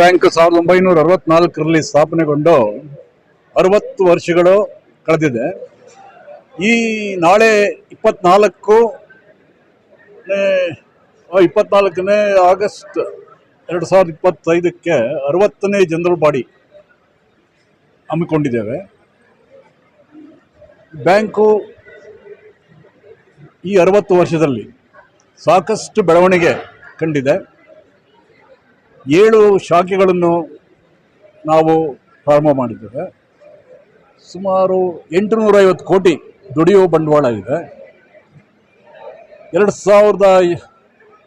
Bank ಸಾವಿರದ ಒಂಬೈನೂರ ಅರವತ್ನಾಲ್ಕರಲ್ಲಿ ಸ್ಥಾಪನೆಗೊಂಡು ಅರವತ್ತು ವರ್ಷಗಳು ಕಳೆದಿದೆ. ಈ ನಾಳೆ ಇಪ್ಪತ್ನಾಲ್ಕು ಇಪ್ಪತ್ನಾಲ್ಕನೇ ಆಗಸ್ಟ್ ಎರಡು ಸಾವಿರದ ಇಪ್ಪತ್ತೈದಕ್ಕೆ ಅರವತ್ತನೇ ಜನರಲ್ ಬಾಡಿ ಹಮ್ಮಿಕೊಂಡಿದ್ದೇವೆ. ಬ್ಯಾಂಕು ಈ ಅರವತ್ತು ವರ್ಷದಲ್ಲಿ ಸಾಕಷ್ಟು ಬೆಳವಣಿಗೆ ಕಂಡಿದೆ. ಏಳು ಶಾಖೆಗಳನ್ನು ನಾವು ಪ್ರಾರಂಭ ಮಾಡಿದ್ದೇವೆ. ಸುಮಾರು ಎಂಟುನೂರೈವತ್ತು ಕೋಟಿ ದುಡಿಯುವ ಬಂಡವಾಳ ಇದೆ. ಎರಡು ಸಾವಿರದ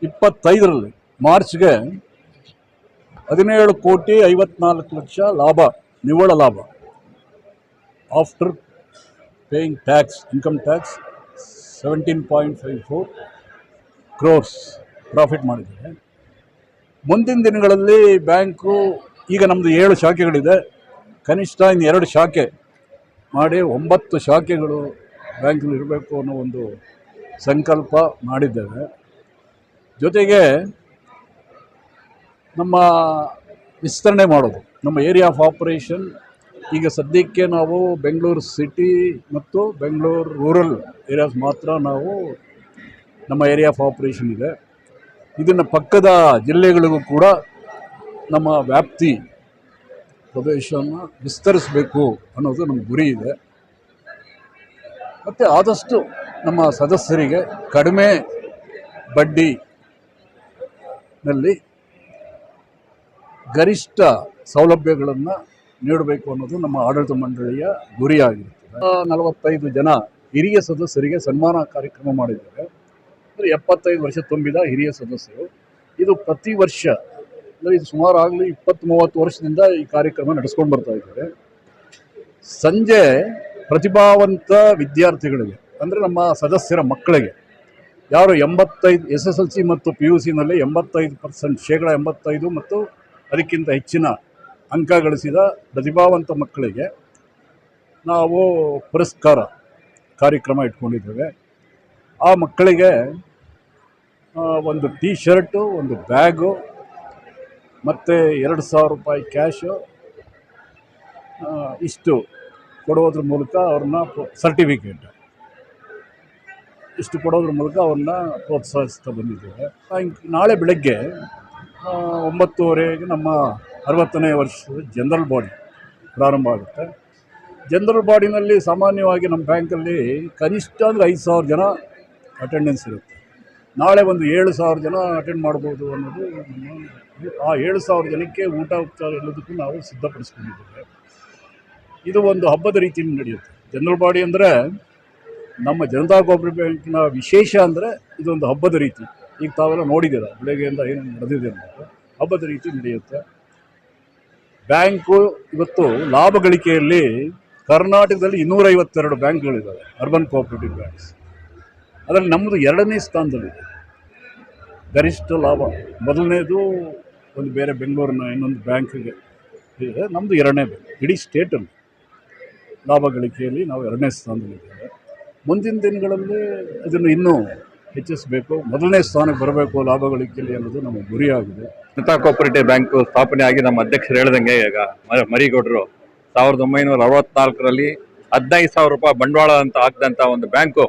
ಇಪ್ಪತ್ತೈದರಲ್ಲಿ ಮಾರ್ಚ್ಗೆ ಹದಿನೇಳು ಕೋಟಿ ಐವತ್ನಾಲ್ಕು ಲಕ್ಷ ಲಾಭ, ನಿವ್ವಳ ಲಾಭ. After paying tax, income tax seventeen point five four crores profit ಮಾಡಿದ್ದೇವೆ. ಮುಂದಿನ ದಿನಗಳಲ್ಲಿ ಬ್ಯಾಂಕು, ಈಗ ನಮ್ಮದು ಏಳು ಶಾಖೆಗಳಿದೆ. ಕನಿಷ್ಠ ಇನ್ನು ಎರಡು ಶಾಖೆ ಮಾಡಿ ಒಂಬತ್ತು ಶಾಖೆಗಳು ಬ್ಯಾಂಕಲ್ಲಿ ಇರಬೇಕು ಅನ್ನೋ ಒಂದು ಸಂಕಲ್ಪ ಮಾಡಿದ್ದೇವೆ. ಜೊತೆಗೆ ನಮ್ಮ ವಿಸ್ತರಣೆ ಮಾಡೋದು, ನಮ್ಮ ಏರಿಯಾ ಆಫ್ ಆಪರೇಷನ್, ಈಗ ಸದ್ಯಕ್ಕೆ ನಾವು ಬೆಂಗಳೂರು ಸಿಟಿ ಮತ್ತು ಬೆಂಗಳೂರು ರೂರಲ್ ಏರಿಯಾಸ್ ಮಾತ್ರ ನಾವು ನಮ್ಮ ಏರಿಯಾ ಆಫ್ ಆಪರೇಷನ್ ಇದೆ. ಇದನ್ನು ಪಕ್ಕದ ಜಿಲ್ಲೆಗಳಿಗೂ ಕೂಡ ನಮ್ಮ ವ್ಯಾಪ್ತಿ ಪ್ರದೇಶವನ್ನು ವಿಸ್ತರಿಸಬೇಕು ಅನ್ನೋದು ನಮ್ಮ ಗುರಿ ಇದೆ. ಮತ್ತು ಆದಷ್ಟು ನಮ್ಮ ಸದಸ್ಯರಿಗೆ ಕಡಿಮೆ ಬಡ್ಡಿನಲ್ಲಿ ಗರಿಷ್ಠ ಸೌಲಭ್ಯಗಳನ್ನು ನೀಡಬೇಕು ಅನ್ನೋದು ನಮ್ಮ ಆಡಳಿತ ಮಂಡಳಿಯ ಗುರಿಯಾಗಿರುತ್ತದೆ. ಆ, ನಲವತ್ತೈದು ಜನ ಹಿರಿಯ ಸದಸ್ಯರಿಗೆ ಸನ್ಮಾನ ಕಾರ್ಯಕ್ರಮ ಮಾಡಿದ್ದೇವೆ ಅಂದರೆ ಎಪ್ಪತ್ತೈದು ವರ್ಷ ತುಂಬಿದ ಹಿರಿಯ ಸದಸ್ಯರು. ಇದು ಪ್ರತಿ ವರ್ಷ, ಅಂದರೆ ಇದು ಸುಮಾರು ಆಗಲಿ ಇಪ್ಪತ್ತು ಮೂವತ್ತು ವರ್ಷದಿಂದ ಈ ಕಾರ್ಯಕ್ರಮ ನಡೆಸ್ಕೊಂಡು ಬರ್ತಾ ಇದ್ದಾರೆ. ಸಂಜೆ ಪ್ರತಿಭಾವಂತ ವಿದ್ಯಾರ್ಥಿಗಳಿಗೆ, ಅಂದರೆ ನಮ್ಮ ಸದಸ್ಯರ ಮಕ್ಕಳಿಗೆ, ಯಾರು ಎಂಬತ್ತೈದು ಎಸ್ ಎಸ್ ಎಲ್ ಸಿ ಮತ್ತು ಪಿ ಯು ಸಿನಲ್ಲಿ ಎಂಬತ್ತೈದು ಪರ್ಸೆಂಟ್, ಶೇಕಡ ಎಂಬತ್ತೈದು ಮತ್ತು ಅದಕ್ಕಿಂತ ಹೆಚ್ಚಿನ ಅಂಕ ಗಳಿಸಿದ ಪ್ರತಿಭಾವಂತ ಮಕ್ಕಳಿಗೆ ನಾವು ಪುರಸ್ಕಾರ ಕಾರ್ಯಕ್ರಮ ಇಟ್ಕೊಂಡಿದ್ದೇವೆ. ಆ ಮಕ್ಕಳಿಗೆ ಒಂದು ಟೀ ಶರ್ಟು ಒಂದು ಬ್ಯಾಗು ಮತ್ತು ಎರಡು ಸಾವಿರ ರೂಪಾಯಿ ಕ್ಯಾಶು ಇಷ್ಟು ಕೊಡೋದ್ರ ಮೂಲಕ ಅವ್ರನ್ನ ಸರ್ಟಿಫಿಕೇಟ್ ಇಷ್ಟು ಕೊಡೋದ್ರ ಮೂಲಕ ಅವ್ರನ್ನ ಪ್ರೋತ್ಸಾಹಿಸ್ತಾ ಬಂದಿದ್ದೇವೆ. ನಾಳೆ ಬೆಳಗ್ಗೆ ಒಂಬತ್ತುವರೆಗೆ ನಮ್ಮ ಅರವತ್ತನೇ ವರ್ಷದ ಜನರಲ್ ಬಾಡಿ ಪ್ರಾರಂಭ ಆಗುತ್ತೆ. ಜನರಲ್ ಬಾಡಿನಲ್ಲಿ ಸಾಮಾನ್ಯವಾಗಿ ನಮ್ಮ ಬ್ಯಾಂಕಲ್ಲಿ ಕನಿಷ್ಠ ಅಂದರೆ ಐದು ಸಾವಿರ ಜನ ಅಟೆಂಡೆನ್ಸ್ ಇರುತ್ತೆ. ನಾಳೆ ಒಂದು ಏಳು ಸಾವಿರ ಜನ ಅಟೆಂಡ್ ಮಾಡ್ಬೋದು ಅನ್ನೋದು ಆ ಏಳು ಸಾವಿರ ಜನಕ್ಕೆ ಊಟ ಉಪಚಾರ ಎಲ್ಲದಕ್ಕೂ ನಾವು ಸಿದ್ಧಪಡಿಸ್ಕೊಂಡಿದ್ದೇವೆ. ಇದು ಒಂದು ಹಬ್ಬದ ರೀತಿಯಲ್ಲಿ ನಡೆಯುತ್ತೆ. ಜನರಲ್ ಬಾಡಿ ಅಂದರೆ ನಮ್ಮ ಜನತಾ ಕೋಆಪರೇಟಿವ್ ಬ್ಯಾಂಕಿನ ವಿಶೇಷ ಅಂದರೆ ಇದೊಂದು ಹಬ್ಬದ ರೀತಿ. ಈಗ ತಾವೆಲ್ಲ ನೋಡಿದ್ದೀರ, ಬೆಳಗ್ಗೆಯಿಂದ ಏನು ನಡೆದಿದೆ ಅನ್ನೋದು ಹಬ್ಬದ ರೀತಿ ನಡೆಯುತ್ತೆ. ಬ್ಯಾಂಕು ಇವತ್ತು ಲಾಭ ಗಳಿಕೆಯಲ್ಲಿ ಕರ್ನಾಟಕದಲ್ಲಿ ಇನ್ನೂರೈವತ್ತೆರಡು ಬ್ಯಾಂಕ್ಗಳಿದ್ದಾವೆ, ಅರ್ಬನ್ ಕೋಆಪರೇಟಿವ್ ಬ್ಯಾಂಕ್ಸ್. ಅದರಲ್ಲಿ ನಮ್ಮದು ಎರಡನೇ ಸ್ಥಾನದಲ್ಲಿದೆ. ಗರಿಷ್ಠ ಲಾಭ. ಮೊದಲನೇದು ಒಂದು ಬೇರೆ ಬೆಂಗಳೂರಿನ ಇನ್ನೊಂದು ಬ್ಯಾಂಕಿಗೆ. ಇದೆ ನಮ್ಮದು ಎರಡನೇ ಇಡೀ ಸ್ಟೇಟಲ್ಲಿ ಲಾಭ ಗಳಿಕೆಯಲ್ಲಿ ನಾವು ಎರಡನೇ ಸ್ಥಾನದಲ್ಲಿದ್ದೇವೆ. ಮುಂದಿನ ದಿನಗಳಲ್ಲಿ ಇದನ್ನು ಇನ್ನೂ ಹೆಚ್ಚಿಸಬೇಕು. ಮೊದಲನೇ ಸ್ಥಾನಕ್ಕೆ ಬರಬೇಕು ಲಾಭ ಗಳಿಕೆಯಲ್ಲಿ ಅನ್ನೋದು ನಮ್ಮ ಗುರಿಯಾಗಿದೆ ಜನತಾ ಕೋಪರೇಟಿವ್ ಬ್ಯಾಂಕ್ ಸ್ಥಾಪನೆ ಆಗಿ ನಮ್ಮ ಅಧ್ಯಕ್ಷರು ಹೇಳ್ದಂಗೆ ಈಗ ಮರಿಗೌಡರು ಸಾವಿರದ ಒಂಬೈನೂರ ಅರವತ್ನಾಲ್ಕರಲ್ಲಿ ಹದಿನೈದು ಸಾವಿರ ರೂಪಾಯಿ ಬಂಡವಾಳ ಅಂತ ಹಾಕಿದಂಥ ಒಂದು ಬ್ಯಾಂಕು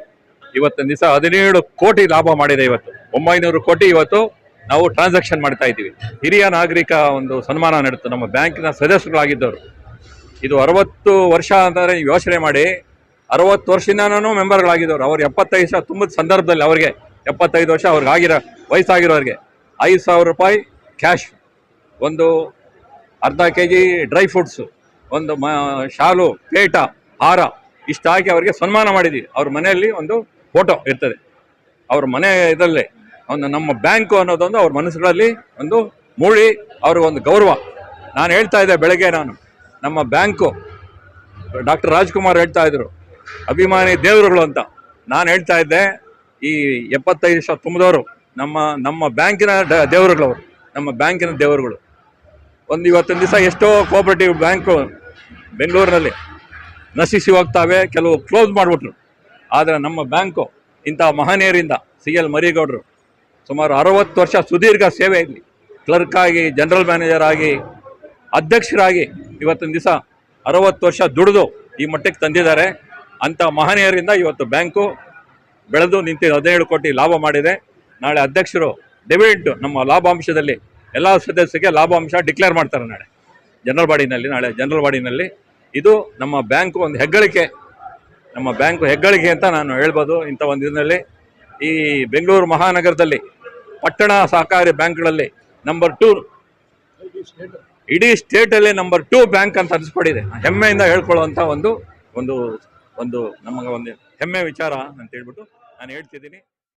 ಇವತ್ತಿನ ದಿವಸ ಹದಿನೇಳು ಕೋಟಿ ಲಾಭ ಮಾಡಿದೆ ಇವತ್ತು. ಒಂಬೈನೂರು ಕೋಟಿ ಇವತ್ತು ನಾವು ಟ್ರಾನ್ಸಾಕ್ಷನ್ ಮಾಡ್ತಾ ಇದ್ದೀವಿ. ಹಿರಿಯ ನಾಗರಿಕ ಒಂದು ಸನ್ಮಾನ ನಡೆತು. ನಮ್ಮ ಬ್ಯಾಂಕಿನ ಸದಸ್ಯರುಗಳಾಗಿದ್ದವರು. ಇದು ಅರವತ್ತು ವರ್ಷ ಅಂತಂದ್ರೆ ಯೋಚನೆ ಮಾಡಿ, ಅರವತ್ತು ವರ್ಷದಿಂದನೂ ಮೆಂಬರ್ಗಳಾಗಿದ್ದವರು. ಅವ್ರು ಎಪ್ಪತ್ತೈದು ವರ್ಷ ತುಂಬಿದ ಸಂದರ್ಭದಲ್ಲಿ ಅವ್ರಿಗೆ ಎಪ್ಪತ್ತೈದು ವರ್ಷ ಅವ್ರಿಗೆ ಆಗಿರೋ, ವಯಸ್ಸಾಗಿರೋರಿಗೆ ಐದು ಸಾವಿರ ರೂಪಾಯಿ ಕ್ಯಾಶ್ ಒಂದು ಅರ್ಧ ಕೆ ಜಿ ಡ್ರೈ ಫ್ರೂಟ್ಸು ಒಂದು ಮ, ಶಾಲು, ಪೇಟ, ಹಾರ ಇಷ್ಟು ಹಾಕಿ ಅವರಿಗೆ ಸನ್ಮಾನ ಮಾಡಿದ್ದೀವಿ ಅವ್ರ ಮನೆಯಲ್ಲಿ ಒಂದು ಫೋಟೋ ಇರ್ತದೆ. ಅವ್ರ ಮನೆ ಇದರಲ್ಲಿ ಒಂದು ನಮ್ಮ ಬ್ಯಾಂಕು ಅನ್ನೋದೊಂದು ಅವ್ರ ಮನಸ್ಸುಗಳಲ್ಲಿ ಒಂದು ಮೂಳಿ ಅವ್ರಿಗೆ ಒಂದು ಗೌರವ. ನಾನು ಹೇಳ್ತಾ ಇದ್ದೆ ಬೆಳಗ್ಗೆ ನಾನು. ನಮ್ಮ ಬ್ಯಾಂಕು ಡಾಕ್ಟರ್ ರಾಜ್ಕುಮಾರ್ ಹೇಳ್ತಾ ಇದ್ರು, ಅಭಿಮಾನಿ ದೇವರುಗಳು ಅಂತ. ನಾನು ಹೇಳ್ತಾ ಇದ್ದೆ, ಈ ಎಪ್ಪತ್ತೈದು ವರ್ಷ ತುಂಬಿದವರು ನಮ್ಮ ನಮ್ಮ ಬ್ಯಾಂಕಿನ ದೇವರುಗಳು ದೇವರುಗಳವರು, ನಮ್ಮ ಬ್ಯಾಂಕಿನ ದೇವರುಗಳು. ಒಂದು ಇವತ್ತಿನ ದಿವಸ ಎಷ್ಟೋ ಕೋಆಪರೇಟಿವ್ ಬ್ಯಾಂಕು ಬೆಂಗಳೂರಿನಲ್ಲಿ ನಶಿಸಿ ಹೋಗ್ತಾವೆ, ಕೆಲವು ಕ್ಲೋಸ್ ಮಾಡಿಬಿಟ್ರು. ಆದರೆ ನಮ್ಮ ಬ್ಯಾಂಕು ಇಂಥ ಮಹನೀಯರಿಂದ ಸಿ ಎಲ್ ಮರಿಗೌಡರು ಸುಮಾರು ಅರವತ್ತು ವರ್ಷ ಸುದೀರ್ಘ ಸೇವೆ ಇರಲಿ ಕ್ಲರ್ಕ್ ಆಗಿ ಜನರಲ್ ಮ್ಯಾನೇಜರ್ ಆಗಿ, ಅಧ್ಯಕ್ಷರಾಗಿ ಇವತ್ತಿನ ದಿವಸ ಅರವತ್ತು ವರ್ಷ ದುಡಿದು ಈ ಮಟ್ಟಕ್ಕೆ ತಂದಿದ್ದಾರೆ. ಅಂಥ ಮಹನೀಯರಿಂದ ಇವತ್ತು ಬ್ಯಾಂಕು ಬೆಳೆದು ನಿಂತು ಹದಿನೇಳು ಕೋಟಿ ಲಾಭ ಮಾಡಿದೆ. ನಾಳೆ ಅಧ್ಯಕ್ಷರು ಡಿವಿಡೆಂಟ್ ನಮ್ಮ ಲಾಭಾಂಶದಲ್ಲಿ ಎಲ್ಲ ಸದಸ್ಯರಿಗೆ ಲಾಭಾಂಶ ಡಿಕ್ಲೇರ್ ಮಾಡ್ತಾರೆ ನಾಳೆ. ಜನರಲ್ ಬಾಡಿನಲ್ಲಿ ನಾಳೆ ಜನರಲ್ ಬಾಡಿನಲ್ಲಿ ಇದು ನಮ್ಮ ಬ್ಯಾಂಕು ಒಂದು ಹೆಗ್ಗಳಿಕೆ. ನಮ್ಮ ಬ್ಯಾಂಕು ಹೆಗ್ಗಳಿಗೆ ಅಂತ ನಾನು ಹೇಳ್ಬೋದು ಇಂಥ ಒಂದು ದಿನದಲ್ಲಿ. ಈ ಬೆಂಗಳೂರು ಮಹಾನಗರದಲ್ಲಿ ಪಟ್ಟಣ ಸಹಕಾರಿ ಬ್ಯಾಂಕ್ಗಳಲ್ಲಿ ನಂಬರ್ ಟೂ ಇಡೀ ಸ್ಟೇಟಲ್ಲಿ ನಂಬರ್ ಟೂ ಬ್ಯಾಂಕ್ ಅಂತ ಅನಿಸ್ಕೊಂಡಿದೆ ಹೆಮ್ಮೆಯಿಂದ ಹೇಳ್ಕೊಳ್ಳುವಂಥ ಒಂದು ಒಂದು ಒಂದು ನಮಗೆ ಒಂದು ಹೆಮ್ಮೆ ವಿಚಾರ ಅಂತ ಹೇಳ್ಬಿಟ್ಟು ನಾನು ಹೇಳ್ತಿದ್ದೀನಿ.